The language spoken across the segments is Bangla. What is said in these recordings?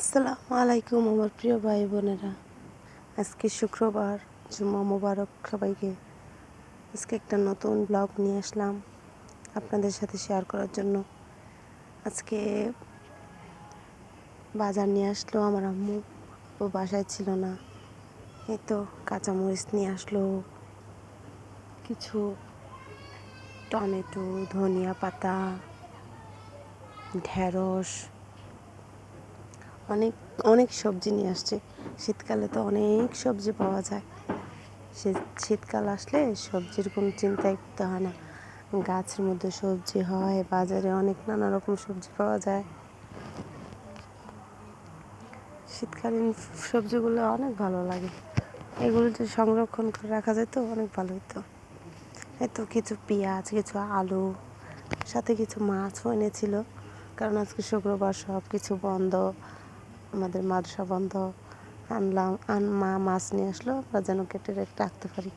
আসসালামু আলাইকুম আমার প্রিয় ভাই বোনেরা। আজকে শুক্রবার, জুম্মা মোবারক সবাইকে আজকে একটা নতুন ব্লগ নিয়ে আসলাম আপনাদের সাথে শেয়ার করার জন্য। আজকে বাজার নিয়ে আসলো, আমার আম্মু। ও বাসায় ছিল না। এই তো কাঁচামরিচ নিয়ে আসলো, কিছু টমেটো, ধনিয়া পাতা, ঢেঁড়স অনেক অনেক সবজি নিয়ে আসছে। শীতকালে তো অনেক সবজি পাওয়া যায়। শীতকাল আসলে সবজির কোনো চিন্তাই করতে হয় না। গাছের মধ্যে সবজি হয়, বাজারে অনেক নানা রকম সবজি পাওয়া যায়। শীতকালীন সবজিগুলো অনেক ভালো লাগে। এগুলো যদি সংরক্ষণ করে রাখা যেত, অনেক ভালো হতো এই তো কিছু পেঁয়াজ, কিছু আলু, সাথে কিছু মাছও এনেছিল। কারণ আজকে শুক্রবার সব কিছু বন্ধ। আমাদের মাদ্রাসা বন্ধ, আনলাম, আন, মা মাছ নিয়ে আসলো, আমরা যেন কেটে রেখে রাখতে পারি।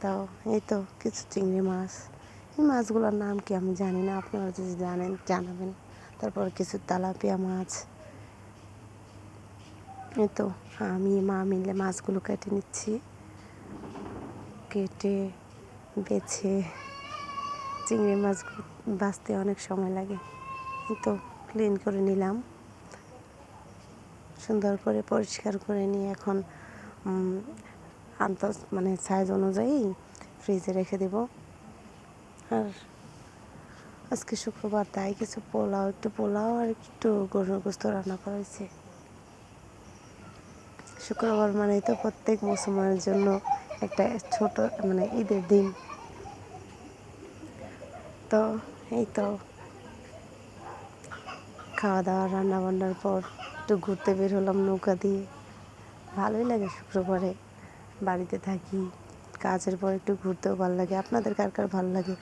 তাও এই তো কিছু চিংড়ি মাছ। এই মাছগুলোর নাম কি আমি জানি না, আপনারা যদি জানেন, জানাবেন। তারপর কিছু তালাপিয়া মাছ। এই তো আমি, মা মিলে মাছগুলো কেটে নিচ্ছি। কেটে বেছে চিংড়ি মাছগুলো বাঁচতে অনেক সময় লাগে। তো ক্লিন করে নিলাম। সুন্দর করে পরিষ্কার করে নিয়ে এখন আন্ত মানে সাইজ অনুযায়ী ফ্রিজে রেখে দেব। আর আজকে শুক্রবার, তাই কিছু পোলাও, একটু পোলাও আর একটু গরুর গোস্ত রান্না করা হয়েছে। শুক্রবার মানে তো প্রত্যেক মুসলমানের জন্য একটা ছোট মানে ঈদের দিন। তো এই তো খাওয়া দাওয়া রান্না বান্নার পর একটু ঘুরতে বের হলাম নৌকা দিয়ে। ভালোই লাগে শুক্রবারে বাড়িতে থাকি, কাজের পর একটু ঘুরতেও ভালো লাগে। আপনাদের কার কার ভালো লাগে?